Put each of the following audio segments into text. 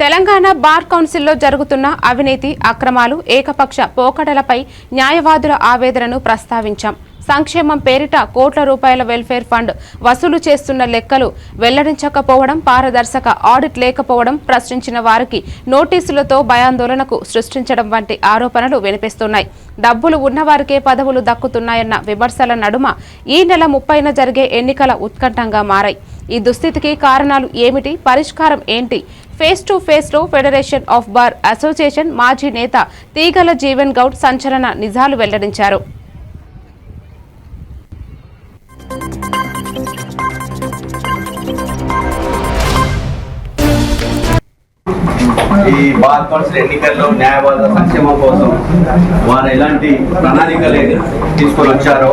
Telangana bar కౌన్సిల్లో జరుగుతున్న అవినీతి అక్రమాలు ఏకపక్ష పోకడలపై న్యాయవాదుల ఆవేదనను ప్రస్తావించాం. సంక్షేమం పేరిట కోట్ల రూపాయల వెల్ఫేర్ ఫండ్ వసూలు చేస్తున్న లెక్కలు వెల్లడించకపోవడం పారదర్శక ఆడిట్ లేకపోవడం ప్రశ్నించిన వారికి నోటీసులతో భయాందోళనకు సృష్టించడం వంటి ఆరోపణలు వినిపిస్తున్నాయి. డబ్బులు ఉన్నవారికే పదవులు దక్కుతున్నాయన్న విమర్శల నడుమ ఈ నెల ముప్పైన జరిగే ఎన్నికల ఉత్కంఠంగా మారాయి. ఈ దుస్థితికి కారణాలు ఏమిటి? పరిష్కారం ఏంటి? ఫేస్ టు ఫేస్లో ఫెడరేషన్ ఆఫ్ బార్ అసోసియేషన్ మాజీ నేత తీగల జీవన్ గౌడ్ సంచలన నిజాలు వెల్లడించారు. ఈ బార్ కౌన్సిల్ ఎన్నికల్లో న్యాయవాద సంక్షేమం కోసం వారు ఎలాంటి ప్రణాళికలు తీసుకొని వచ్చారో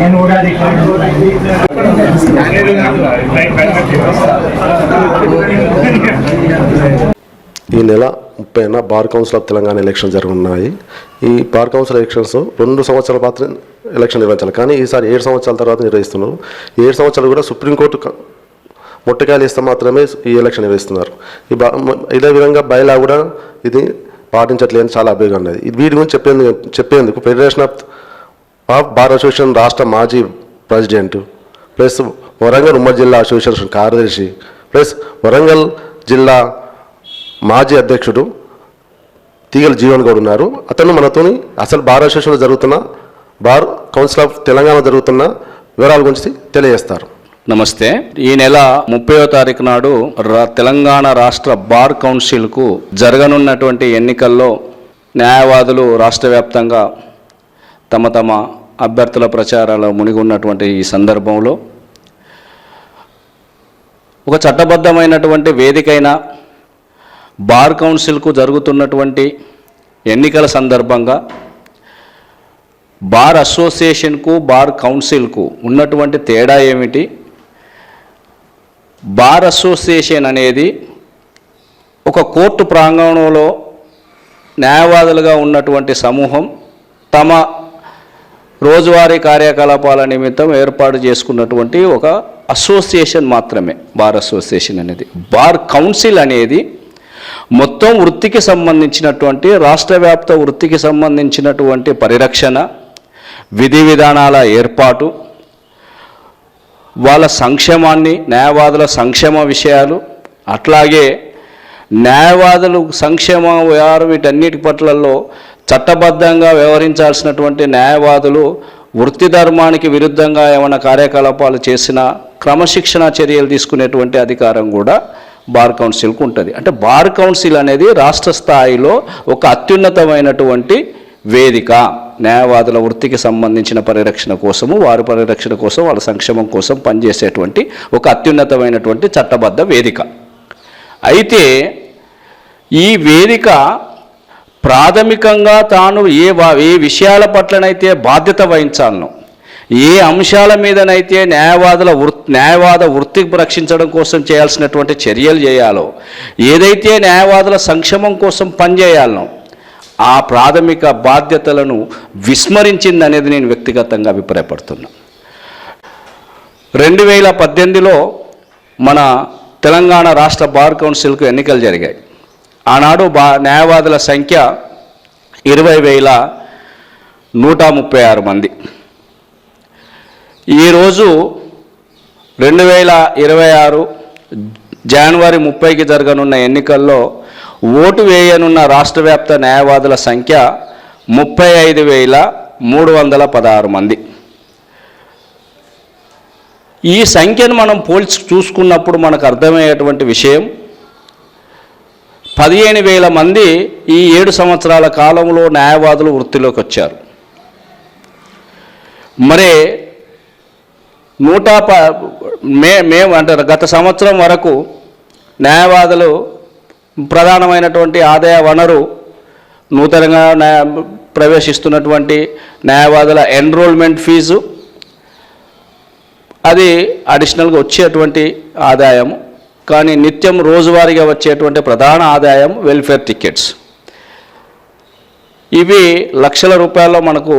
నేను ఈ నెల ముప్పైన bar council of Telangana election జరగనున్నాయి. ఈ బార్ కౌన్సిల్ ఎలక్షన్స్ రెండు సంవత్సరాల పాత్ర ఎలక్షన్ నిర్వహించాలి. కానీ ఈసారి ఏడు సంవత్సరాల తర్వాత నిర్వహిస్తున్నారు. ఏడు సంవత్సరాలు కూడా సుప్రీంకోర్టు క- ముట్టకాయలు ఇస్తే మాత్రమే ఈ ఎలక్షన్ నిర్వహిస్తున్నారు. ఈ బా ఇదే విధంగా బయలా కూడా ఇది పాటించట్లేదని చాలా అభియోగం ఉన్నది. ఇది వీటి గురించి చెప్పేందుకు చెప్పేందుకు federation of of bar association రాష్ట్ర మాజీ ప్రెసిడెంట్ ప్లస్ వరంగల్ ఉమ్మడి జిల్లా అసోసియేషన్ కార్యదర్శి ప్లస్ వరంగల్ జిల్లా మాజీ అధ్యక్షుడు తీగల జీవన్ గౌడ్ ఉన్నారు. అతను మనతోని అసలు బార్ అసోసియేషన్లో జరుగుతున్న బార్ కౌన్సిల్ ఆఫ్ తెలంగాణ జరుగుతున్న వివరాల గురించి తెలియజేస్తారు. నమస్తే. ఈ నెల ముప్పై తారీఖు నాడు రా- తెలంగాణ రాష్ట్ర బార్ కౌన్సిల్కు జరగనున్నటువంటి ఎన్నికల్లో న్యాయవాదులు రాష్ట్ర వ్యాప్తంగా తమ తమ అభ్యర్థుల ప్రచారాలు మునిగి ఉన్నటువంటి ఈ సందర్భంలో ఒక చట్టబద్ధమైనటువంటి వేదికైన బార్ కౌన్సిల్కు జరుగుతున్నటువంటి ఎన్నికల సందర్భంగా బార్ అసోసియేషన్కు బార్ కౌన్సిల్కు ఉన్నటువంటి తేడా ఏమిటి? బార్ అసోసియేషన్ అనేది ఒక కోర్టు ప్రాంగణంలో న్యాయవాదులుగా ఉన్నటువంటి సమూహం తమ రోజువారీ కార్యకలాపాల నిమిత్తం ఏర్పాటు చేసుకున్నటువంటి ఒక అసోసియేషన్ మాత్రమే బార్ అసోసియేషన్ అనేది. బార్ కౌన్సిల్ అనేది మొత్తం వృత్తికి సంబంధించినటువంటి రాష్ట్ర వ్యాప్త వృత్తికి సంబంధించినటువంటి పరిరక్షణ విధి విధానాల ఏర్పాటు వాళ్ళ సంక్షేమాన్ని న్యాయవాదుల సంక్షేమ విషయాలు అట్లాగే న్యాయవాదులు సంక్షేమ వ్యవహారం వీటన్నిటి పట్లలో చట్టబద్ధంగా వ్యవహరించాల్సినటువంటి న్యాయవాదులు వృత్తి ధర్మానికి విరుద్ధంగా ఏమైనా కార్యకలాపాలు చేసినా క్రమశిక్షణ చర్యలు తీసుకునేటువంటి అధికారం కూడా బార్ కౌన్సిల్కు ఉంటుంది. అంటే బార్ కౌన్సిల్ అనేది రాష్ట్ర స్థాయిలో ఒక అత్యున్నతమైనటువంటి వేదిక న్యాయవాదుల వృత్తికి సంబంధించిన పరిరక్షణ కోసము వారి పరిరక్షణ కోసం వాళ్ళ సంక్షేమం కోసం పనిచేసేటువంటి ఒక అత్యున్నతమైనటువంటి చట్టబద్ధ వేదిక. అయితే ఈ వేదిక ప్రాథమికంగా తాను ఏ వా- ఏ విషయాల పట్లనైతే బాధ్యత వహించాలనో ఏ అంశాల మీదనైతే న్యాయవాదుల వృత్తి న్యాయవాద వృత్తికి రక్షించడం కోసం చేయాల్సినటువంటి చర్యలు చేయాలో ఏదైతే న్యాయవాదుల సంక్షేమం కోసం పనిచేయాలనో ఆ ప్రాథమిక బాధ్యతలను విస్మరించింది అనేది నేను వ్యక్తిగతంగా అభిప్రాయపడుతున్నా. రెండు వేల పద్దెనిమిదిలో మన తెలంగాణ రాష్ట్ర బార్ కౌన్సిల్కు ఎన్నికలు జరిగాయి. ఆనాడు బా న్యాయవాదుల సంఖ్య ఇరవై వేల నూట ముప్పై ఆరు మంది. ఈరోజు రెండు వేల ఇరవై ఆరు జనవరి ముప్పైకి జరగనున్న ఎన్నికల్లో ఓటు వేయనున్న రాష్ట్ర వ్యాప్త న్యాయవాదుల సంఖ్య ముప్పై ఐదు వేల మూడు వందల పదహారు మంది. ఈ సంఖ్యను మనం పోల్చి చూసుకున్నప్పుడు మనకు అర్థమయ్యేటువంటి విషయం పదిహేను వేల మంది ఈ ఏడు సంవత్సరాల కాలంలో న్యాయవాదులు వృత్తిలోకి వచ్చారు. మరి నూట ప మే మేము అంటే గత సంవత్సరం వరకు న్యాయవాదులు ప్రధానమైనటువంటి ఆదాయ వనరు నూతనంగా న్యాయ ప్రవేశిస్తున్నటువంటి న్యాయవాదుల ఎన్రోల్మెంట్ ఫీజు అది అడిషనల్గా వచ్చేటువంటి ఆదాయం కానీ నిత్యం రోజువారీగా వచ్చేటువంటి ప్రధాన ఆదాయం వెల్ఫేర్ టికెట్స్ ఇవి లక్షల రూపాయల్లో మనకు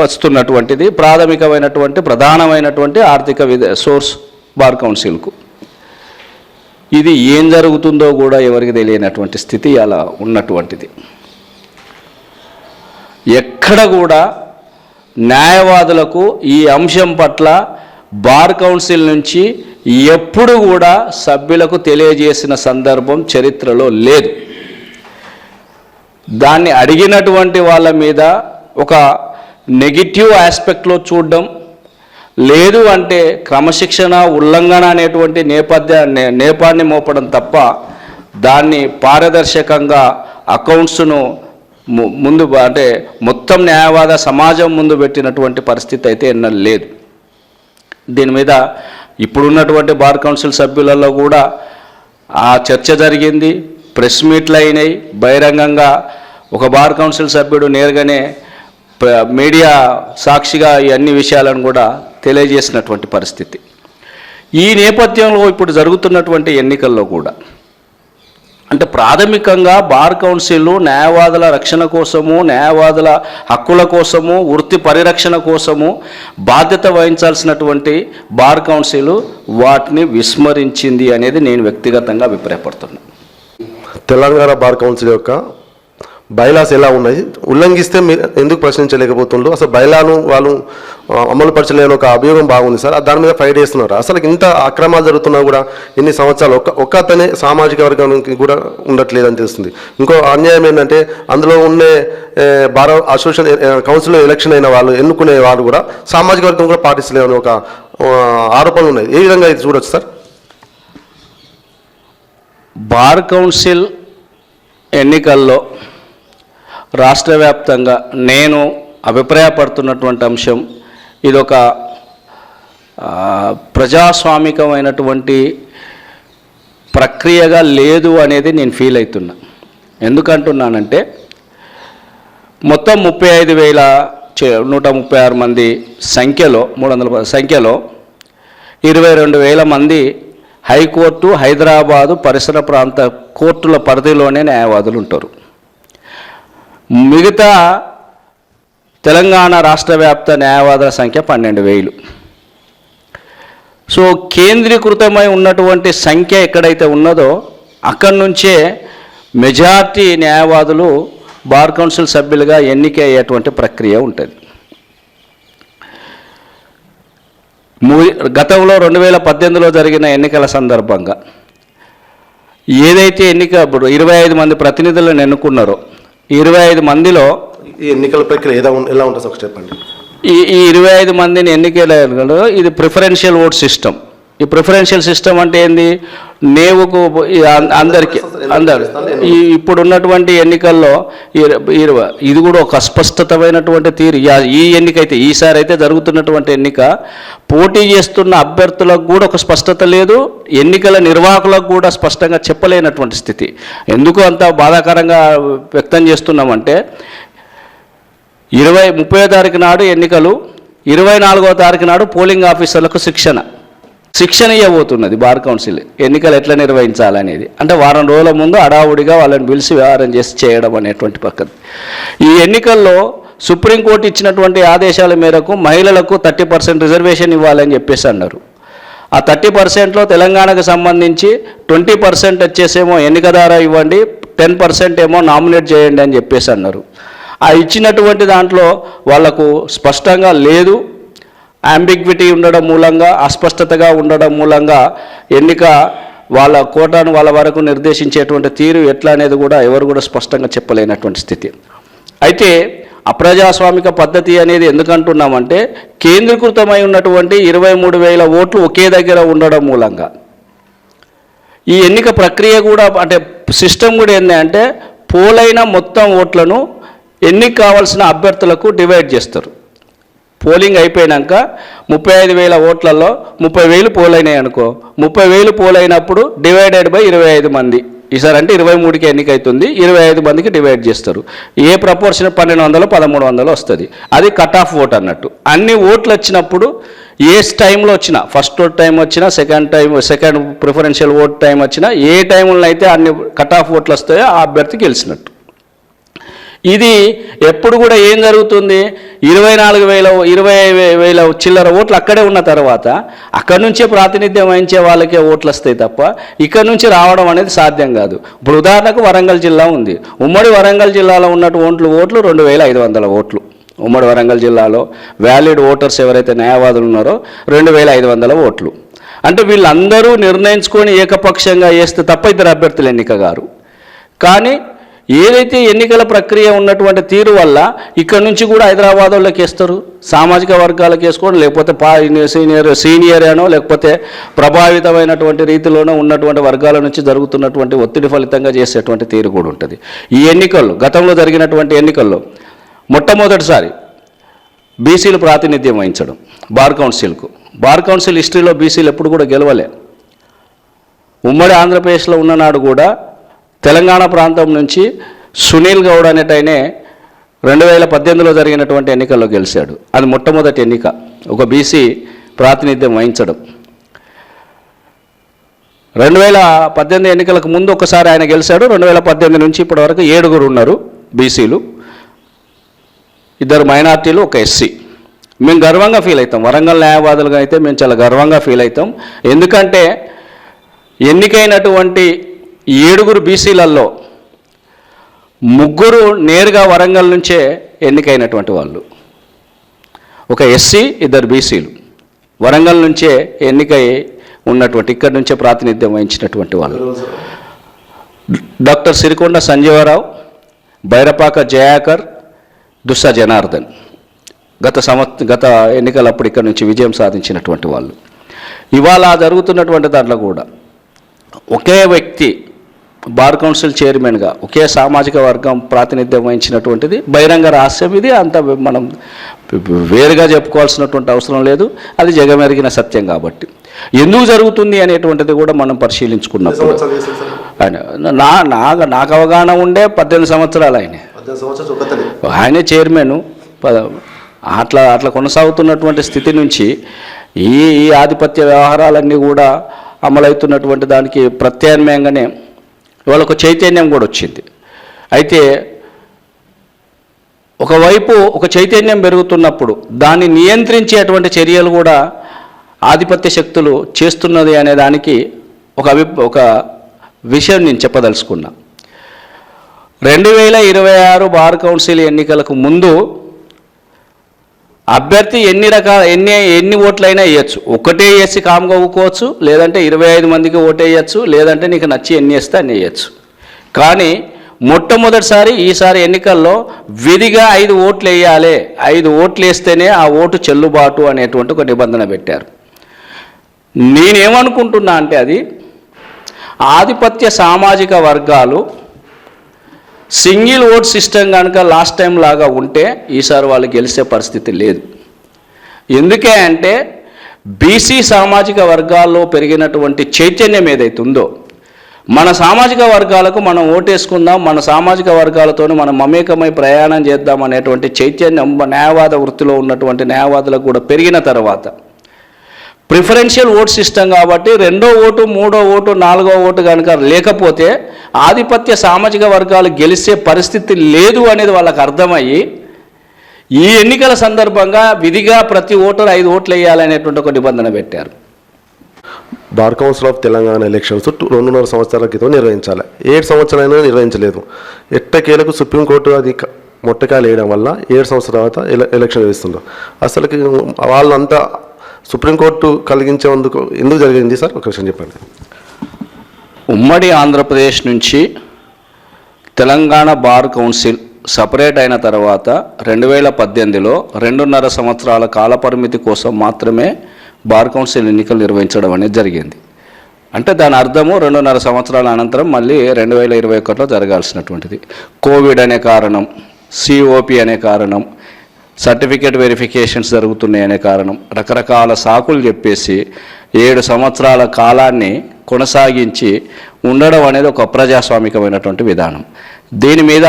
వస్తున్నటువంటిది. ప్రాథమికమైనటువంటి ప్రధానమైనటువంటి ఆర్థిక విధ సోర్స్ బార్ కౌన్సిల్కు ఇది ఏం జరుగుతుందో కూడా ఎవరికి తెలియనటువంటి స్థితి అలా ఉన్నటువంటిది. ఎక్కడ కూడా న్యాయవాదులకు ఈ అంశం పట్ల బార్ కౌన్సిల్ నుంచి ఎప్పుడు కూడా సభ్యులకు తెలియజేసిన సందర్భం చరిత్రలో లేదు. దాన్ని అడిగినటువంటి వాళ్ళ మీద ఒక నెగిటివ్ ఆస్పెక్ట్లో చూడడం లేదు అంటే క్రమశిక్షణ ఉల్లంఘన అనేటువంటి నేపథ్య నేపాన్ని మోపడం తప్ప దాన్ని పారదర్శకంగా అకౌంట్స్ను ముందు అంటే మొత్తం న్యాయవాద సమాజం ముందు పెట్టినటువంటి పరిస్థితి అయితే ఎన్నడూ లేదు. దీని మీద ఇప్పుడున్నటువంటి బార్ కౌన్సిల్ సభ్యులలో కూడా ఆ చర్చ జరిగింది ప్రెస్ మీట్లు అయినాయి. బహిరంగంగా ఒక బార్ కౌన్సిల్ సభ్యుడు నేరుగానే మీడియా సాక్షిగా ఈ అన్ని విషయాలను కూడా తెలియజేసినటువంటి పరిస్థితి. ఈ నేపథ్యంలో ఇప్పుడు జరుగుతున్నటువంటి ఎన్నికల్లో కూడా అంటే ప్రాథమికంగా బార్ కౌన్సిల్ న్యాయవాదుల రక్షణ కోసము న్యాయవాదుల హక్కుల కోసము వృత్తి పరిరక్షణ కోసము బాధ్యత వహించాల్సినటువంటి బార్ కౌన్సిల్ వాటిని విస్మరించింది అనేది నేను వ్యక్తిగతంగా అభిప్రాయపడుతున్నాను తెలంగాణ బార్ కౌన్సిల్ యొక్క బైలాస్ ఎలా ఉన్నాయి? ఉల్లంఘిస్తే మీరు ఎందుకు ప్రశ్నించలేకపోతుండ్రు? అసలు బైలాను వాళ్ళు అమలుపరచలేని అమలు పరచలేని ఒక అభియోగం బాగుంది సార్. దాని మీద ఫైట్ చేస్తున్నారు? అసలు ఇంత అక్రమాలు జరుగుతున్నా కూడా ఇన్ని సంవత్సరాలు? ఒక్క ఒక్క అతనే సామాజిక వర్గానికి కూడా ఉండట్లేదని తెలుస్తుంది. ఇంకో అన్యాయం ఏంటంటే అందులో ఉండే ఏ, అసోసియేషన్ కౌన్సిల్ ఎలక్షన్ అయిన వాళ్ళు ఎన్నుకునే వాళ్ళు కూడా సామాజిక వర్గం కూడా పాటిస్తలేని ఒక ఆరోపణలు ఉన్నాయి. ఏ విధంగా ఇది చూడొచ్చు సార్? బార్ కౌన్సిల్ ఎన్నికల్లో రాష్ట్ర వ్యాప్తంగా నేను అభిప్రాయపడుతున్నటువంటి అంశం ఇదొక ప్రజాస్వామికమైనటువంటి ప్రక్రియగా లేదు అనేది నేను ఫీల్ అవుతున్నా. ఎందుకంటున్నానంటే మొత్తం ముప్పై ఐదు వేల చే- నూట ముప్పై ఆరు మంది సంఖ్యలో మూడు వందల సంఖ్యలో ఇరవై రెండు వేల మంది హైకోర్టు హైదరాబాదు పరిసర ప్రాంత కోర్టుల పరిధిలోనే న్యాయవాదులు ఉంటారు మిగతా తెలంగాణ రాష్ట్ర వ్యాప్త న్యాయవాదుల సంఖ్య పన్నెండు వేలు. సో కేంద్రీకృతమై ఉన్నటువంటి సంఖ్య ఎక్కడైతే ఉన్నదో అక్కడి నుంచే మెజార్టీ న్యాయవాదులు బార్ కౌన్సిల్ సభ్యులుగా ఎన్నిక అయ్యేటువంటి ప్రక్రియ ఉంటుంది. గతంలో రెండు వేల పద్దెనిమిదిలో జరిగిన ఎన్నికల సందర్భంగా ఏదైతే ఎన్నిక ఇప్పుడు ఇరవై ఐదు మంది ప్రతినిధులను ఎన్నుకున్నారో ఇరవై ఐదు మందిలో ఈ ఎన్నికల ప్రక్రియ ఉం- ఎలా ఉంటుంది ఒకసారి చెప్పండి. ఈ ఈ ఇరవై ఐదు మందిని ఎన్నికలు ఇది ప్రిఫరెన్షియల్ ఓట్ సిస్టమ్. ఈ ప్రిఫరెన్షియల్ సిస్టమ్ అంటే ఏంది? నేవుకు అందరికి అందరు. ఈ ఇప్పుడు ఉన్నటువంటి ఎన్నికల్లో ఇది కూడా ఒక అస్పష్టతమైనటువంటి తీరు. ఈ ఎన్నిక అయితే ఈసారి అయితే జరుగుతున్నటువంటి ఎన్నిక పోటీ చేస్తున్న అభ్యర్థులకు కూడా ఒక స్పష్టత లేదు ఎన్నికల నిర్వాహకులకు కూడా స్పష్టంగా చెప్పలేనటువంటి స్థితి. ఎందుకు అంత బాధాకరంగా వ్యక్తం చేస్తున్నామంటే ఇరవై ముప్పై తారీఖు నాడు ఎన్నికలు ఇరవై నాలుగో తారీఖు నాడు పోలింగ్ ఆఫీసర్లకు శిక్షణ. శిక్షణ ఇవ్వబోతున్నది బార్ కౌన్సిల్. ఎన్నికలు ఎట్లా నిర్వహించాలనేది. అంటే వారం రోజుల ముందు అడావుడిగా వాళ్ళని పిలిచి వ్యవహారం చేసి చేయడం అనేటువంటి పక్కన. ఈ ఎన్నికల్లో సుప్రీంకోర్టు ఇచ్చినటువంటి ఆదేశాల మేరకు మహిళలకు థర్టీ పర్సెంట్ రిజర్వేషన్ ఇవ్వాలని చెప్పేసి అన్నారు. ఆ థర్టీ పర్సెంట్లో తెలంగాణకు సంబంధించి ట్వంటీ పర్సెంట్ వచ్చేసేమో ఎన్నిక ద్వారా ఇవ్వండి టెన్ పర్సెంట్ ఏమో నామినేట్ చేయండి అని చెప్పేసి అన్నారు. ఆ ఇచ్చినటువంటి దాంట్లో వాళ్ళకు స్పష్టంగా లేదు అంబిగ్విటీ ఉండడం మూలంగా అస్పష్టతగా ఉండడం మూలంగా ఎన్నిక వాళ్ళ కోటాను వాళ్ళ వరకు నిర్దేశించేటువంటి తీరు ఎట్లా అనేది కూడా ఎవరు కూడా స్పష్టంగా చెప్పలేనటువంటి స్థితి. అయితే అప్రజాస్వామిక పద్ధతి అనేది ఎందుకంటున్నామంటే కేంద్రీకృతమై ఉన్నటువంటి ఇరవై మూడు వేల ఓట్లు ఒకే దగ్గర ఉండడం మూలంగా. ఈ ఎన్నిక ప్రక్రియ కూడా అంటే సిస్టమ్ కూడా ఏంటంటే పోలైన మొత్తం ఓట్లను ఎన్నిక కావాల్సిన అభ్యర్థులకు డివైడ్ చేస్తారు. పోలింగ్ అయిపోయినాక ముప్పై ఐదు వేల ఓట్లలో ముప్పై వేలు పోలైనాయి అనుకో. ముప్పై వేలు పోలైనప్పుడు డివైడెడ్ బై ఇరవై ఐదు మంది. ఈసారి అంటే ఇరవై మూడుకి ఎన్నికైతుంది. ఇరవై ఐదు మందికి డివైడ్ చేస్తారు. ఏ ప్రపోర్షన్ పన్నెండు వందలు పదమూడు వందలు వస్తుంది. అది కట్ ఆఫ్ ఓట్ అన్నట్టు. అన్ని ఓట్లు వచ్చినప్పుడు ఏ టైంలో వచ్చినా ఫస్ట్ ఓట్ టైం వచ్చినా second time second preferential vote time వచ్చినా ఏ టైంలో అయితే అన్ని కట్ ఆఫ్ ఓట్లు వస్తాయో ఆ అభ్యర్థి గెలిచినట్టు. ఇది ఎప్పుడు కూడా ఏం జరుగుతుంది? ఇరవై నాలుగు వేల ఇరవై వేల చిల్లర ఓట్లు అక్కడే ఉన్న తర్వాత అక్కడి నుంచే ప్రాతినిధ్యం వహించే వాళ్ళకే ఓట్లు వస్తాయి తప్ప ఇక్కడ నుంచి రావడం అనేది సాధ్యం కాదు. ఇప్పుడు ఉదాహరణకు వరంగల్ జిల్లా ఉంది. ఉమ్మడి వరంగల్ జిల్లాలో ఉన్నట్టు ఓట్లు ఓట్లు రెండు వేల ఐదు వందల ఓట్లు. ఉమ్మడి వరంగల్ జిల్లాలో వ్యాలిడ్ ఓటర్స్ ఎవరైతే న్యాయవాదులు ఉన్నారో రెండు వేల ఐదు వందల ఓట్లు. అంటే వీళ్ళందరూ నిర్ణయించుకొని ఏకపక్షంగా వేస్తే తప్ప ఇద్దరు అభ్యర్థులు ఎన్నిక గారు కానీ ఏదైతే ఎన్నికల ప్రక్రియ ఉన్నటువంటి తీరు వల్ల ఇక్కడ నుంచి కూడా హైదరాబాద్ వాళ్ళకి వేస్తారు సామాజిక వర్గాలకు వేసుకోవడం లేకపోతే పా సీనియర్ సీనియర్ అనో లేకపోతే ప్రభావితమైనటువంటి రీతిలోనో ఉన్నటువంటి వర్గాల నుంచి జరుగుతున్నటువంటి ఒత్తిడి ఫలితంగా చేసేటువంటి తీరు కూడా ఉంటుంది. ఈ ఎన్నికల్లో గతంలో జరిగినటువంటి ఎన్నికల్లో మొట్టమొదటిసారి బీసీలు ప్రాతినిధ్యం వహించడం బార్ కౌన్సిల్కు. బార్ కౌన్సిల్ హిస్టరీలో బీసీలు ఎప్పుడు కూడా గెలవలే. ఉమ్మడి ఆంధ్రప్రదేశ్లో ఉన్ననాడు కూడా తెలంగాణ ప్రాంతం నుంచి సునీల్ గౌడ్ అనేటైనే రెండు వేల పద్దెనిమిదిలో జరిగినటువంటి ఎన్నికల్లో గెలిచాడు. అది మొట్టమొదటి ఎన్నిక. ఒక బీసీ ప్రాతినిధ్యం వహించడం. రెండు వేల పద్దెనిమిది ఎన్నికలకు ముందు ఒకసారి ఆయన గెలిచాడు. రెండు వేల పద్దెనిమిది నుంచి ఇప్పటి వరకు ఏడుగురు ఉన్నారు బీసీలు. ఇద్దరు మైనార్టీలు ఒక ఎస్సీ. మేము గర్వంగా ఫీల్ అవుతాం. వరంగల్ న్యాయవాదులుగా అయితే మేము చాలా గర్వంగా ఫీల్ అవుతాం. ఎందుకంటే ఎన్నికైనటువంటి ఏడుగురు బీసీలలో ముగ్గురు నేరుగా వరంగల్ నుంచే ఎన్నికైనటువంటి వాళ్ళు. ఒక ఎస్సీ ఇద్దరు బీసీలు. వరంగల్ నుంచే ఎన్నికై ఉన్నటువంటి ఇక్కడి నుంచే ప్రాతినిధ్యం వహించినటువంటి వాళ్ళు. డాక్టర్ సిరికొండ సంజీవరావు బైరపాక జయాకర్ దుస్సా జనార్దన్. గత సంవత్ గత ఎన్నికలప్పుడు ఇక్కడ నుంచి విజయం సాధించినటువంటి వాళ్ళు. ఇవాళ జరుగుతున్నటువంటి దాంట్లో కూడా ఒకే వ్యక్తి బార్ కౌన్సిల్ చైర్మన్గా ఒకే సామాజిక వర్గం ప్రాతినిధ్యం వహించినటువంటిది బహిరంగ రహస్యం ఇది అంత మనం వేరుగా చెప్పుకోవాల్సినటువంటి అవసరం లేదు. అది జగమెరిగిన సత్యం కాబట్టి. ఎందుకు జరుగుతుంది అనేటువంటిది కూడా మనం పరిశీలించుకున్నప్పుడు. ఆయన నా నా- నాకు అవగాహన ఉండే పద్దెనిమిది సంవత్సరాలు ఆయన. ఆయనే చైర్మన్. అట్లా అట్లా కొనసాగుతున్నటువంటి స్థితి నుంచి ఈ ఈ ఆధిపత్య వ్యవహారాలన్నీ కూడా అమలవుతున్నటువంటి దానికి ప్రత్యామ్నాయంగానే వాళ్ళకు చైతన్యం కూడా వచ్చింది. అయితే ఒకవైపు ఒక చైతన్యం పెరుగుతున్నప్పుడు దాన్ని నియంత్రించేటువంటి చర్యలు కూడా ఆధిపత్య శక్తులు చేస్తున్నది అనే దానికి ఒక అభి ఒక విషయం నేను చెప్పదలుచుకున్నా. రెండు వేల ఇరవై ఆరు బార్ కౌన్సిల్ ఎన్నికలకు ముందు అభ్యర్థి ఎన్ని రకాల ఎన్ని ఎన్ని ఓట్లైనా వేయచ్చు. ఒకటే వేసి కామ్గా ఊకోవచ్చు లేదంటే ఇరవై ఐదు మందికి ఓటేయచ్చు లేదంటే నీకు నచ్చి ఎన్ని వేస్తే అన్ని వేయచ్చు. కానీ మొట్టమొదటిసారి ఈసారి ఎన్నికల్లో విధిగా ఐదు ఓట్లు వేయాలి. ఐదు ఓట్లు వేస్తేనే ఆ ఓటు చెల్లుబాటు అనేటువంటి ఒక నిబంధన పెట్టారు. నేనేమనుకుంటున్నా అంటే అది ఆధిపత్య సామాజిక వర్గాలు సింగిల్ ఓట్ సిస్టమ్ కనుక లాస్ట్ టైం లాగా ఉంటే ఈసారి వాళ్ళు గెలిచే పరిస్థితి లేదు. ఎందుకే అంటే బీసీ సామాజిక వర్గాల్లో పెరిగినటువంటి చైతన్యం ఏదైతే ఉందో మన సామాజిక వర్గాలకు మనం ఓటేసుకుందాం మన సామాజిక వర్గాలతో మనం మమేకమై ప్రయాణం చేద్దాం అనేటువంటి చైతన్యం న్యాయవాద వృత్తిలో ఉన్నటువంటి న్యాయవాదులకు కూడా పెరిగిన తర్వాత ప్రిఫరెన్షియల్ ఓట్ సిస్టమ్ కాబట్టి రెండో ఓటు మూడో ఓటు నాలుగో ఓటు కనుక లేకపోతే ఆధిపత్య సామాజిక వర్గాలు గెలిచే పరిస్థితి లేదు అనేది వాళ్ళకు అర్థమయ్యి ఈ ఎన్నికల సందర్భంగా విధిగా ప్రతి ఓటర్ ఐదు ఓట్లు వేయాలనేటువంటి ఒక నిబంధన పెట్టారు. Bar council of Telangana elections రెండున్నర సంవత్సరాల క్రితం నిర్వహించాలి. ఏడు సంవత్సరాలైనా నిర్వహించలేదు. ఎట్టకేలకు సుప్రీంకోర్టు అది క- మొట్టకాయలు వేయడం వల్ల ఏడు సంవత్సరాల తర్వాత ఎలక్షన్ వేస్తుండ్రు. అసలుకి వాళ్ళంతా సుప్రీంకోర్టు కలిగించేందుకు ఎందుకు జరిగింది సార్? ఒక విషయం చెప్పండి. ఉమ్మడి ఆంధ్రప్రదేశ్ నుంచి తెలంగాణ బార్ కౌన్సిల్ సపరేట్ అయిన తర్వాత రెండు వేల పద్దెనిమిదిలో రెండున్నర సంవత్సరాల కాలపరిమితి కోసం మాత్రమే బార్ కౌన్సిల్ ఎన్నికలు నిర్వహించడం అనేది జరిగింది. అంటే దాని అర్థము రెండున్నర సంవత్సరాల అనంతరం మళ్ళీ రెండు వేల ఇరవై ఒకటిలో జరగాల్సినటువంటిది. కోవిడ్ అనే కారణం సిఓపి అనే కారణం సర్టిఫికేట్ వెరిఫికేషన్స్ జరుగుతున్నాయనే కారణం. రకరకాల సాకులు చెప్పేసి ఏడు సంవత్సరాల కాలాన్ని కొనసాగించి ఉండడం అనేది ఒక ప్రజాస్వామికమైనటువంటి విధానం. దీని మీద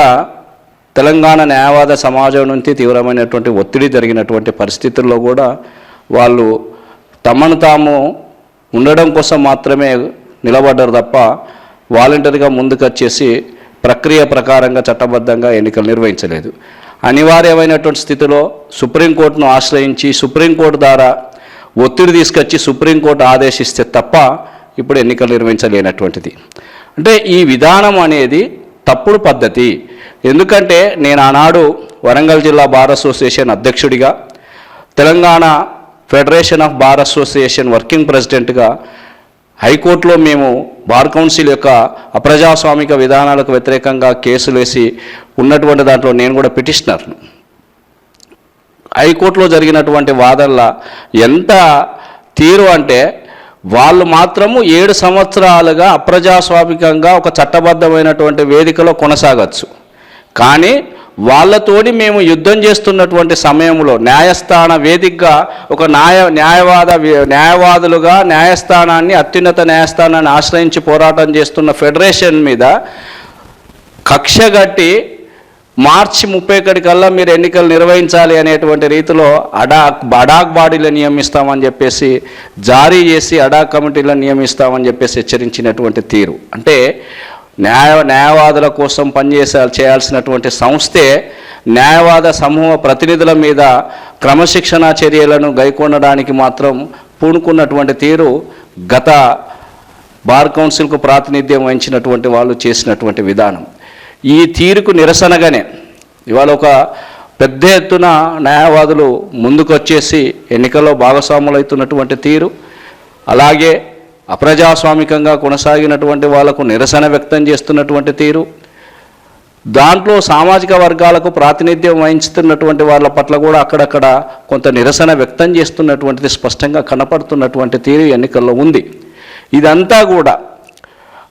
తెలంగాణ న్యాయవాద సమాజం నుంచి తీవ్రమైనటువంటి ఒత్తిడి జరిగినటువంటి పరిస్థితుల్లో కూడా వాళ్ళు తమను తాము ఉండడం కోసం మాత్రమే నిలబడ్డారు తప్ప వాలంటరీగా ముందుకొచ్చేసి ప్రక్రియ ప్రకారంగా చట్టబద్ధంగా ఎన్నికలు నిర్వహించలేదు. అనివార్యమైనటువంటి స్థితిలో సుప్రీంకోర్టును ఆశ్రయించి సుప్రీంకోర్టు ద్వారా ఒత్తిడి తీసుకొచ్చి సుప్రీంకోర్టు ఆదేశిస్తే తప్ప ఇప్పుడు ఎన్నికలు నిర్వహించలేనటువంటిది. అంటే ఈ విధానం అనేది తప్పుడు పద్ధతి. ఎందుకంటే నేను ఆనాడు వరంగల్ జిల్లా బార్ అసోసియేషన్ అధ్యక్షుడిగా Telangana federation of bar association working ప్రెసిడెంట్గా హైకోర్టులో మేము బార్ కౌన్సిల్ యొక్క అప్రజాస్వామిక విధానాలకు వ్యతిరేకంగా కేసులు వేసి ఉన్నటువంటి దాంట్లో నేను కూడా పిటిషనర్ను. హైకోర్టులో జరిగినటువంటి వాదనల ఎంత తీరు అంటే వాళ్ళు మాత్రము ఏడు సంవత్సరాలుగా అప్రజాస్వామికంగా ఒక చట్టబద్ధమైనటువంటి వేదికలో కొనసాగచ్చు. కానీ వాళ్ళతోటి మేము యుద్ధం చేస్తున్నటువంటి సమయంలో న్యాయస్థాన వేదికగా ఒక న్యాయ న్యాయవాద న్యాయవాదులుగా న్యాయస్థానాన్ని అత్యున్నత న్యాయస్థానాన్ని ఆశ్రయించి పోరాటం చేస్తున్న ఫెడరేషన్ మీద కక్షగట్టి మార్చి ముప్పై కల్లా మీరు ఎన్నికలు నిర్వహించాలి అనేటువంటి రీతిలో అడాక్ అడాక్ బాడీలు నియమిస్తామని చెప్పేసి జారీ చేసి అడాక్ కమిటీలను నియమిస్తామని చెప్పేసి హెచ్చరించినటువంటి తీరు. అంటే న్యాయ న్యాయవాదుల కోసం పనిచేసే చేయాల్సినటువంటి సంస్థే న్యాయవాద సమూహ ప్రతినిధుల మీద క్రమశిక్షణా చర్యలను గైకొనడానికి మాత్రం పూనుకున్నటువంటి తీరు గత బార్ కౌన్సిల్కు ప్రాతినిధ్యం వహించినటువంటి వాళ్ళు చేసినటువంటి విధానం. ఈ తీరుకు నిరసనగానే ఇవాళ ఒక పెద్ద ఎత్తున న్యాయవాదులు ముందుకొచ్చేసి ఎన్నికల్లో భాగస్వాములు అవుతున్నటువంటి తీరు. అలాగే అప్రజాస్వామికంగా కొనసాగినటువంటి వాళ్ళకు నిరసన వ్యక్తం చేస్తున్నటువంటి తీరు. దాంట్లో సామాజిక వర్గాలకు ప్రాతినిధ్యం వహించుతున్నటువంటి వాళ్ళ పట్ల కూడా అక్కడక్కడ కొంత నిరసన వ్యక్తం చేస్తున్నటువంటిది స్పష్టంగా కనపడుతున్నటువంటి తీరు ఎన్నికల్లో ఉంది. ఇదంతా కూడా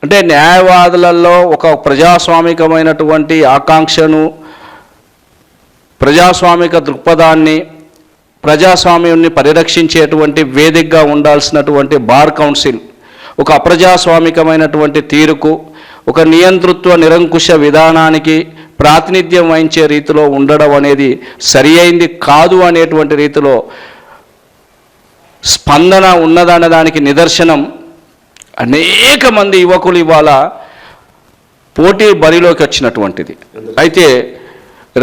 అంటే న్యాయవాదులలో ఒక ప్రజాస్వామికమైనటువంటి ఆకాంక్షను ప్రజాస్వామిక దృక్పథాన్ని ప్రజాస్వామ్యాన్ని పరిరక్షించేటువంటి వేదికగా ఉండాల్సినటువంటి బార్ కౌన్సిల్ ఒక అప్రజాస్వామికమైనటువంటి తీరుకు ఒక నియంతృత్వ నిరంకుశ విధానానికి ప్రాతినిధ్యం వహించే రీతిలో ఉండడం అనేది సరి అయింది కాదు అనేటువంటి రీతిలో స్పందన ఉన్నదన్న దానికి నిదర్శనం అనేక మంది యువకులు ఇవాళ పోటీ బరిలోకి వచ్చినటువంటిది. అయితే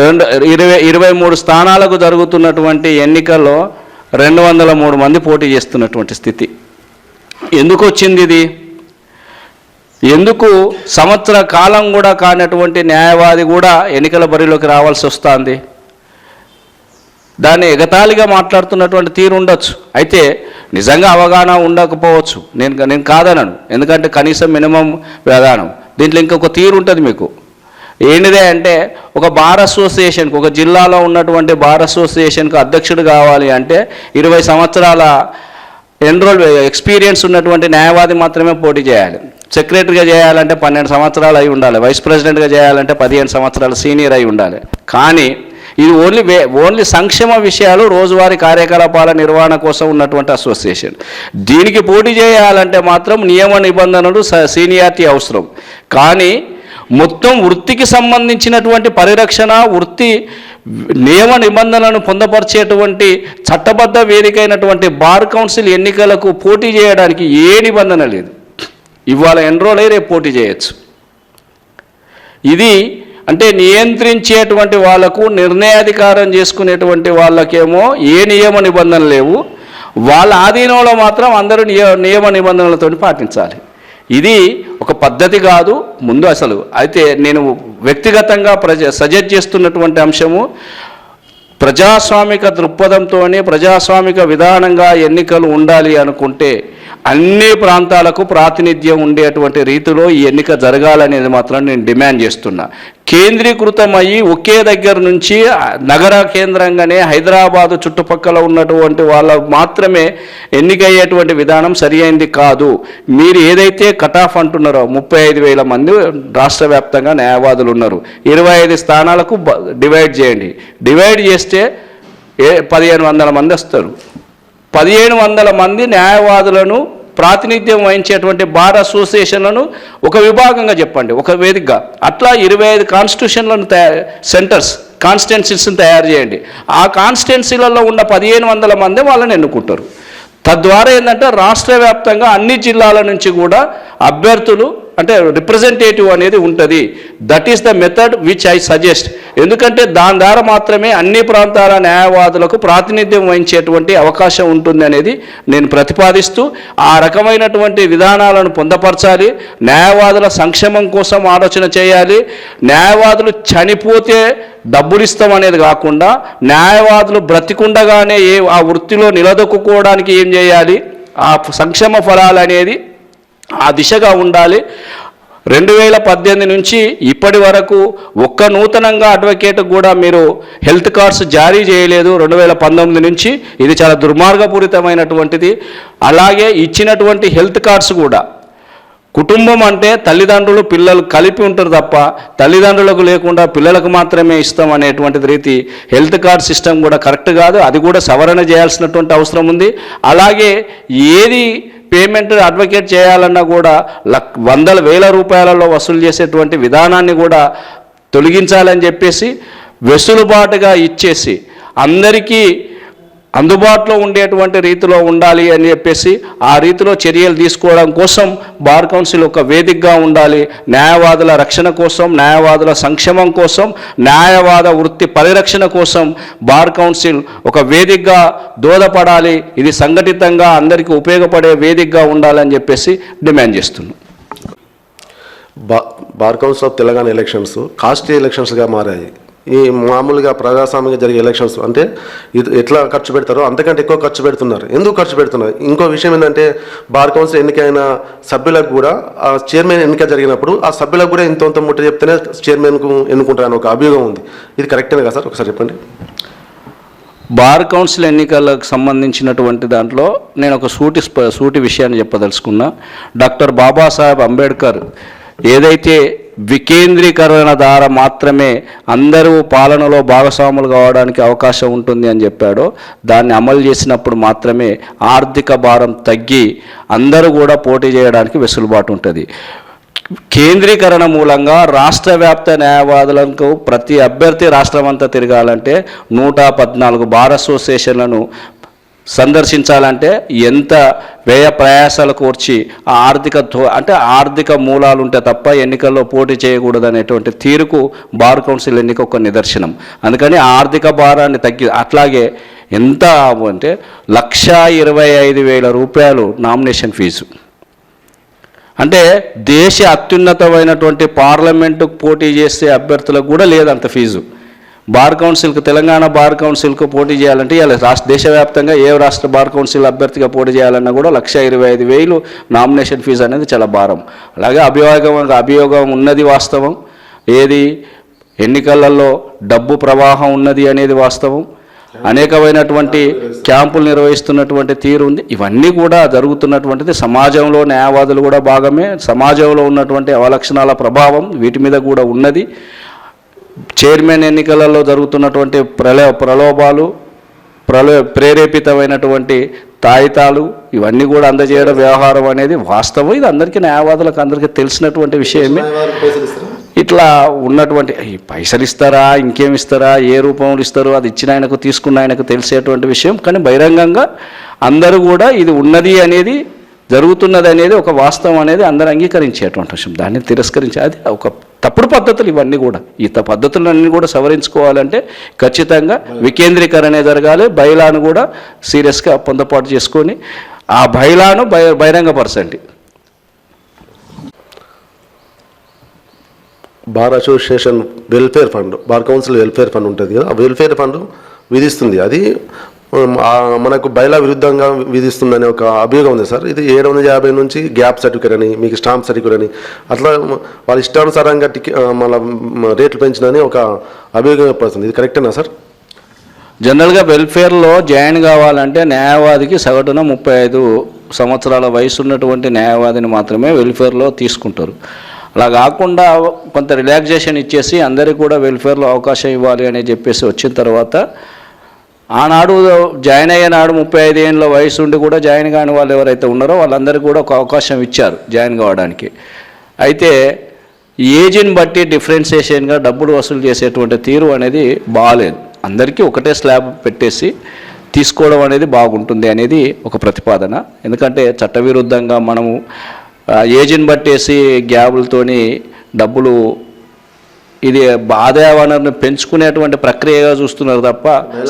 రెండు ఇరవై ఇరవై మూడు స్థానాలకు జరుగుతున్నటువంటి ఎన్నికల్లో రెండు వందల మూడు మంది పోటీ చేస్తున్నటువంటి స్థితి. ఎందుకు వచ్చింది ఇది? ఎందుకు సంవత్సర కాలం కూడా కానటువంటి న్యాయవాది కూడా ఎన్నికల బరిలోకి రావాల్సి వస్తుంది? దాన్ని ఎగతాళిగా మాట్లాడుతున్నటువంటి తీరు ఉండొచ్చు. అయితే నిజంగా అవగాహన ఉండకపోవచ్చు. నేను నేను కాదనను. ఎందుకంటే కనీసం మినిమం ప్రధానం. దీంట్లో ఇంకొక తీరు ఉంటుంది మీకు. ఏంటిదే అంటే ఒక బార్ అసోసియేషన్కి ఒక జిల్లాలో ఉన్నటువంటి బార్ అసోసియేషన్కి అధ్యక్షుడు కావాలి అంటే ఇరవై సంవత్సరాల ఎన్రోల్ ఎక్స్పీరియన్స్ ఉన్నటువంటి న్యాయవాది మాత్రమే పోటీ చేయాలి. సెక్రటరీగా చేయాలంటే పన్నెండు సంవత్సరాలు అయి ఉండాలి. వైస్ ప్రెసిడెంట్గా చేయాలంటే పదిహేను సంవత్సరాలు సీనియర్ అయి ఉండాలి. కానీ ఇది ఓన్లీ వే ఓన్లీ సంక్షేమ విషయాలు రోజువారీ కార్యకలాపాల నిర్వహణ కోసం ఉన్నటువంటి అసోసియేషన్. దీనికి పోటీ చేయాలంటే మాత్రం నియమ నిబంధనలు స- సీనియారిటీ అవసరం. కానీ మొత్తం వృత్తికి సంబంధించినటువంటి పరిరక్షణ వృత్తి నియమ నిబంధనలను పొందపరిచేటువంటి చట్టబద్ధ వేదికైనటువంటి బార్ కౌన్సిల్ ఎన్నికలకు పోటీ చేయడానికి ఏ నిబంధన లేదు. ఇవాళ ఎన్రోల్ అయ్యి రేపు పోటీ చేయొచ్చు. ఇది అంటే నియంత్రించేటువంటి వాళ్ళకు నిర్ణయాధికారం చేసుకునేటువంటి వాళ్ళకేమో ఏ నియమ నిబంధనలు లేవు. వాళ్ళ ఆధీనంలో మాత్రం అందరూ నియ నియమ నిబంధనలతో పాటించాలి. ఇది ఒక పద్ధతి కాదు ముందు అసలు. అయితే నేను వ్యక్తిగతంగా ప్రజ సజెస్ట్ చేస్తున్నటువంటి అంశము ప్రజాస్వామిక దృక్పథంతోనే ప్రజాస్వామిక విధానంగా ఎన్నికలు ఉండాలి అనుకుంటే అన్ని ప్రాంతాలకు ప్రాతినిధ్యం ఉండేటువంటి రీతిలో ఈ ఎన్నిక జరగాలనేది మాత్రం నేను డిమాండ్ చేస్తున్నా. కేంద్రీకృతమయ్యి ఒకే దగ్గర నుంచి నగర కేంద్రంగానే హైదరాబాదు చుట్టుపక్కల ఉన్నటువంటి వాళ్ళ మాత్రమే ఎన్నికయ్యేటువంటి విధానం సరి అయింది కాదు. మీరు ఏదైతే కటాఫ్ అంటున్నారో ముప్పై ఐదు వేల మంది రాష్ట్ర వ్యాప్తంగా న్యాయవాదులు ఉన్నారు. ఇరవై ఐదు స్థానాలకు డివైడ్ చేయండి. డివైడ్ చేస్తే ఏ పదిహేను వందల మంది వస్తారు. పదిహేను వందల మంది న్యాయవాదులను ప్రాతినిధ్యం వహించేటువంటి బార్ అసోసియేషన్లను ఒక విభాగంగా చెప్పండి ఒక వేదికగా. అట్లా ఇరవై ఐదు కాన్స్టిట్యూషన్లను తయారు సెంటర్స్ కాన్స్టిట్యున్సీస్ని తయారు చేయండి. ఆ కాన్స్టిట్యున్సీలలో ఉన్న పదిహేను వందల మంది వాళ్ళని ఎన్నుకుంటారు. తద్వారా ఏంటంటే రాష్ట్ర వ్యాప్తంగా అన్ని జిల్లాల నుంచి కూడా అభ్యర్థులు అంటే రిప్రజెంటేటివ్ అనేది ఉంటుంది. That is the method which I suggest ఎందుకంటే దాని ద్వారా మాత్రమే అన్ని ప్రాంతాల న్యాయవాదులకు ప్రాతినిధ్యం వహించేటువంటి అవకాశం ఉంటుంది అనేది నేను ప్రతిపాదిస్తూ ఆ రకమైనటువంటి విధానాలను పొందపరచాలి. న్యాయవాదుల సంక్షేమం కోసం ఆలోచన చేయాలి. న్యాయవాదులు చనిపోతే డబ్బులు ఇస్తాం అనేది కాకుండా న్యాయవాదులు బ్రతికుండగానే ఏ ఆ వృత్తిలో నిలదొక్కుకోవడానికి ఏం చేయాలి? ఆ సంక్షేమ ఫలాలు అనేది ఆ దిశగా ఉండాలి. రెండు వేల పద్దెనిమిది నుంచి ఇప్పటి వరకు ఒక్క నూతనంగా అడ్వకేట్ కూడా మీరు హెల్త్ కార్డ్స్ జారీ చేయలేదు. రెండు వేల పంతొమ్మిది నుంచి ఇది చాలా దుర్మార్గపూరితమైనటువంటిది. అలాగే ఇచ్చినటువంటి హెల్త్ కార్డ్స్ కూడా. కుటుంబం అంటే తల్లిదండ్రులు పిల్లలు కలిపి ఉంటారు తప్ప తల్లిదండ్రులకు లేకుండా పిల్లలకు మాత్రమే ఇస్తాం అనేటువంటిది రీతి హెల్త్ కార్డ్ సిస్టమ్ కూడా కరెక్ట్ కాదు. అది కూడా సవరణ చేయాల్సినటువంటి అవసరం ఉంది. అలాగే ఏది పేమెంట్ అడ్వకేట్ చేయాలన్నా కూడా లక్ వందల వేల రూపాయలలో వసూలు చేసేటువంటి విధానాన్ని కూడా తొలగించాలని చెప్పేసి వెసులుబాటుగా ఇచ్చేసి అందరికీ అందుబాటులో ఉండేటువంటి రీతిలో ఉండాలి అని చెప్పేసి ఆ రీతిలో చర్యలు తీసుకోవడం కోసం బార్ కౌన్సిల్ ఒక వేదికగా ఉండాలి. న్యాయవాదుల రక్షణ కోసం న్యాయవాదుల సంక్షేమం కోసం న్యాయవాద వృత్తి పరిరక్షణ కోసం బార్ కౌన్సిల్ ఒక వేదికగా దోదపడాలి ఇది సంఘటితంగా అందరికీ ఉపయోగపడే వేదికగా ఉండాలని చెప్పేసి డిమాండ్ చేస్తున్నాం. బా bar council of Telangana elections costly ఎలక్షన్స్గా మారాయి. ఈ మామూలుగా ప్రజాస్వామ్యంగా జరిగే ఎలక్షన్స్ అంటే ఇది ఎట్లా ఖర్చు పెడతారో అంతకంటే ఎక్కువ ఖర్చు పెడుతున్నారు. ఎందుకు ఖర్చు పెడుతున్నారు? ఇంకో విషయం ఏంటంటే బార్ కౌన్సిల్ ఎన్నికైన సభ్యులకు కూడా ఆ చైర్మన్ ఎన్నిక జరిగినప్పుడు ఆ సభ్యులకు కూడా ఇంత ముట్ట చెప్తేనే చైర్మన్కు ఎన్నుకుంటారని ఒక అభియోగం ఉంది. ఇది కరెక్టేనా కదా సార్? ఒకసారి చెప్పండి. బార్ కౌన్సిల్ ఎన్నికలకు సంబంధించినటువంటి దాంట్లో నేను ఒక సూటి స్ప- సూటి విషయాన్ని చెప్పదలుచుకున్నా. డాక్టర్ బాబాసాహెబ్ అంబేద్కర్ ఏదైతే వికేంద్రీకరణ ద్వారా మాత్రమే అందరూ పాలనలో భాగస్వాములు కావడానికి అవకాశం ఉంటుంది అని చెప్పాడో. దాన్ని అమలు చేసినప్పుడు మాత్రమే ఆర్థిక భారం తగ్గి అందరూ కూడా పోటీ చేయడానికి వెసులుబాటు ఉంటుంది. కేంద్రీకరణ మూలంగా రాష్ట్ర వ్యాప్త న్యాయవాదులకు ప్రతి అభ్యర్థి రాష్ట్రమంతా తిరగాలంటే నూట పద్నాలుగు బార్ అసోసియేషన్లను సందర్శించాలంటే ఎంత వ్యయ ప్రయాసాలు కూర్చి ఆ ఆర్థిక అంటే ఆర్థిక మూలాలు ఉంటే తప్ప ఎన్నికల్లో పోటీ చేయకూడదు అనేటువంటి తీరుకు బార్ కౌన్సిల్ ఎన్నిక ఒక నిదర్శనం. అందుకని ఆర్థిక భారాన్ని తగ్గి అట్లాగే ఎంత అంటే లక్షా ఇరవై ఐదు వేల రూపాయలు నామినేషన్ ఫీజు. అంటే దేశ అత్యున్నతమైనటువంటి పార్లమెంటుకు పోటీ చేసే అభ్యర్థులకు కూడా లేదంత ఫీజు. బార్ కౌన్సిల్కి తెలంగాణ బార్ కౌన్సిల్కు పోటీ చేయాలంటే ఇలా రాష్ట్ర దేశవ్యాప్తంగా ఏ రాష్ట్ర బార్ కౌన్సిల్ అభ్యర్థిగా పోటీ చేయాలన్నా కూడా లక్ష ఇరవై ఐదు వేలు నామినేషన్ ఫీజు అనేది చాలా భారం. అలాగే అభియోగం అభియోగం ఉన్నది వాస్తవం. ఏది? ఎన్నికలలో డబ్బు ప్రవాహం ఉన్నది అనేది వాస్తవం. అనేకమైనటువంటి క్యాంపులు నిర్వహిస్తున్నటువంటి తీరు ఉంది. ఇవన్నీ కూడా జరుగుతున్నటువంటిది సమాజంలో న్యాయవాదులు కూడా భాగమే. సమాజంలో ఉన్నటువంటి అవలక్షణాల ప్రభావం వీటి మీద కూడా ఉన్నది. చైర్మన్ ఎన్నికలలో జరుగుతున్నటువంటి ప్రలో ప్రలోభాలు ప్రలో ప్రేరేపితమైనటువంటి తాయితాలు ఇవన్నీ కూడా అందజేయడం వ్యవహారం అనేది వాస్తవం. ఇది అందరికీ న్యాయవాదులకు అందరికీ తెలిసినటువంటి విషయమే. ఇట్లా ఉన్నటువంటి పైసలు ఇస్తారా ఇంకేం ఇస్తారా ఏ రూపంలో ఇస్తారో అది ఇచ్చిన ఆయనకు తీసుకున్న ఆయనకు తెలిసేటువంటి విషయం. కానీ బహిరంగంగా అందరూ కూడా ఇది ఉన్నది అనేది జరుగుతున్నది అనేది ఒక వాస్తవం అనేది అందరూ అంగీకరించేటువంటి విషయం. దాన్ని తిరస్కరించి అది ఒక తప్పుడు పద్ధతులు ఇవన్నీ కూడా. ఈ త- పద్ధతులన్నీ కూడా సవరించుకోవాలంటే ఖచ్చితంగా వికేంద్రీకరణ జరగాలి. బయలాను కూడా సీరియస్గా పొందపాటు చేసుకొని ఆ బయలాను బహి బహిరంగపరచండి. Bar association welfare fund bar council welfare fund ఉంటుంది కదా ఆ వెల్ఫేర్ ఫండ్ విధిస్తుంది. అది మనకు బయలా విరుద్ధంగా విధిస్తుందనే ఒక అభియోగం ఉంది సార్. ఇది ఏడు వందల యాభై నుంచి గ్యాప్ సర్టిఫికేట్ అని మీకు స్టాంప్ సర్టిఫికేట్ అని అట్లా వాళ్ళ ఇష్టానుసారంగా టికెట్ మన రేట్లు పెంచినని ఒక అభియోగం పడుతుంది ఇది కరెక్టేనా సార్? జనరల్గా వెల్ఫేర్లో జాయిన్ కావాలంటే న్యాయవాదికి సగటున ముప్పై ఐదు సంవత్సరాల వయసు ఉన్నటువంటి న్యాయవాదిని మాత్రమే వెల్ఫేర్లో తీసుకుంటారు. అలా కాకుండా కొంత రిలాక్సేషన్ ఇచ్చేసి అందరికీ కూడా వెల్ఫేర్లో అవకాశం ఇవ్వాలి అని చెప్పేసి వచ్చిన తర్వాత ఆనాడు జాయిన్ అయ్యే నాడు ముప్పై ఐదు ఏళ్ళ వయసు ఉండి కూడా జాయిన్ కాని వాళ్ళు ఎవరైతే ఉన్నారో వాళ్ళందరికీ కూడా ఒక అవకాశం ఇచ్చారు జాయిన్ కావడానికి. అయితే ఏజ్ని బట్టి డిఫరెన్సియేషన్గా డబ్బులు వసూలు చేసేటువంటి తీరు అనేది బాగాలేదు అందరికీ ఒకటే స్లాబ్ పెట్టేసి తీసుకోవడం అనేది బాగుంటుంది అనేది ఒక ప్రతిపాదన. ఎందుకంటే చట్టవిరుద్ధంగా మనము ఏజ్ని బట్టేసి గ్యాబులతోని డబ్బులు ఇది ఆదాయ వనరును పెంచుకునేటువంటి ప్రక్రియగా చూస్తున్నారు తప్ప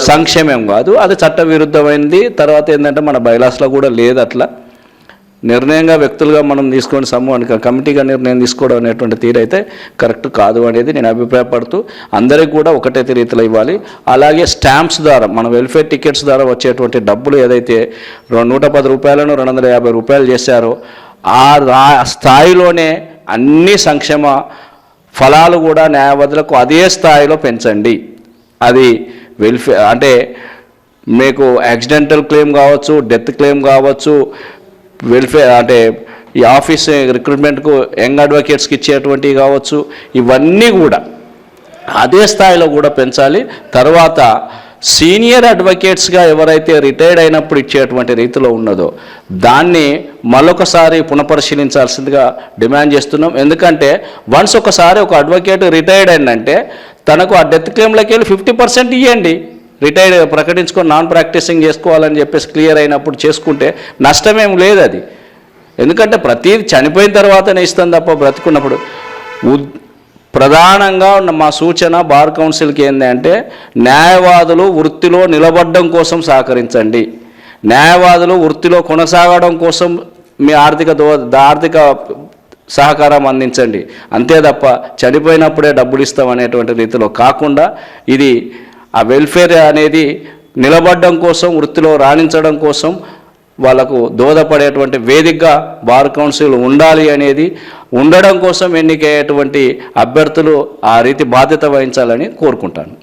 సంక్షేమం కాదు. అది చట్ట విరుద్ధమైంది తర్వాత ఏంటంటే మన బైలాస్లో కూడా లేదు అట్లా. నిర్ణయంగా వ్యక్తులుగా మనం తీసుకొని సమూహానికి కమిటీగా నిర్ణయం తీసుకోవడం అనేటువంటి తీరైతే కరెక్ట్ కాదు అనేది నేను అభిప్రాయపడుతూ అందరికీ కూడా ఒకటే రీతిలో ఇవ్వాలి. అలాగే స్టాంప్స్ ద్వారా మన వెల్ఫేర్ టికెట్స్ ద్వారా వచ్చేటువంటి డబ్బులు ఏదైతే నూట పది రూపాయలను రెండు వందల యాభై రూపాయలు చేశారో ఆ రా స్థాయిలోనే అన్ని సంక్షేమ ఫలాలు కూడా న్యాయవాదులకు అదే స్థాయిలో పెంచండి. అది వెల్ఫేర్ అంటే మీకు యాక్సిడెంటల్ క్లెయిమ్ కావచ్చు డెత్ క్లెయిమ్ కావచ్చు వెల్ఫేర్ అంటే ఈ ఆఫీస్ రిక్రూట్మెంట్కు యంగ్ అడ్వకేట్స్కి ఇచ్చేటువంటివి కావచ్చు ఇవన్నీ కూడా అదే స్థాయిలో కూడా పెంచాలి. తర్వాత సీనియర్ అడ్వకేట్స్గా ఎవరైతే రిటైర్డ్ అయినప్పుడు ఇచ్చేటువంటి రీతిలో ఉన్నదో దాన్ని మరొకసారి పునఃపరిశీలించాల్సిందిగా డిమాండ్ చేస్తున్నాం. ఎందుకంటే వన్స్ ఒకసారి ఒక అడ్వకేట్ రిటైర్డ్ అయిందంటే తనకు ఆ డెత్ క్లెయిమ్లోకి వెళ్ళి ఫిఫ్టీ పర్సెంట్ ఇవ్వండి రిటైర్డ్ ప్రకటించుకొని నాన్ ప్రాక్టీసింగ్ చేసుకోవాలని చెప్పేసి క్లియర్ అయినప్పుడు చేసుకుంటే నష్టమేం లేదు అది ఎందుకంటే ప్రతీది చనిపోయిన తర్వాతనే ఇస్తాం తప్ప బ్రతుకున్నప్పుడు. ప్రధానంగా ఉన్న మా సూచన బార్ కౌన్సిల్కి ఏంటంటే న్యాయవాదులు వృత్తిలో నిలబడడం కోసం సహకరించండి. న్యాయవాదులు వృత్తిలో కొనసాగడం కోసం మీ ఆర్థిక దో ఆర్థిక సహకారం అందించండి. అంతే తప్ప చనిపోయినప్పుడే డబ్బులు ఇస్తాం అనేటువంటి రీతిలో కాకుండా ఇది ఆ వెల్ఫేర్ అనేది నిలబడడం కోసం వృత్తిలో రాణించడం కోసం వాళ్ళకు దోహదపడేటువంటి వేదికగా బార్ కౌన్సిల్ ఉండాలి అనేది ఉండడం కోసం ఎన్నికయ్యేటువంటి అభ్యర్థులు ఆ రీతి బాధ్యత వహించాలని కోరుకుంటాను.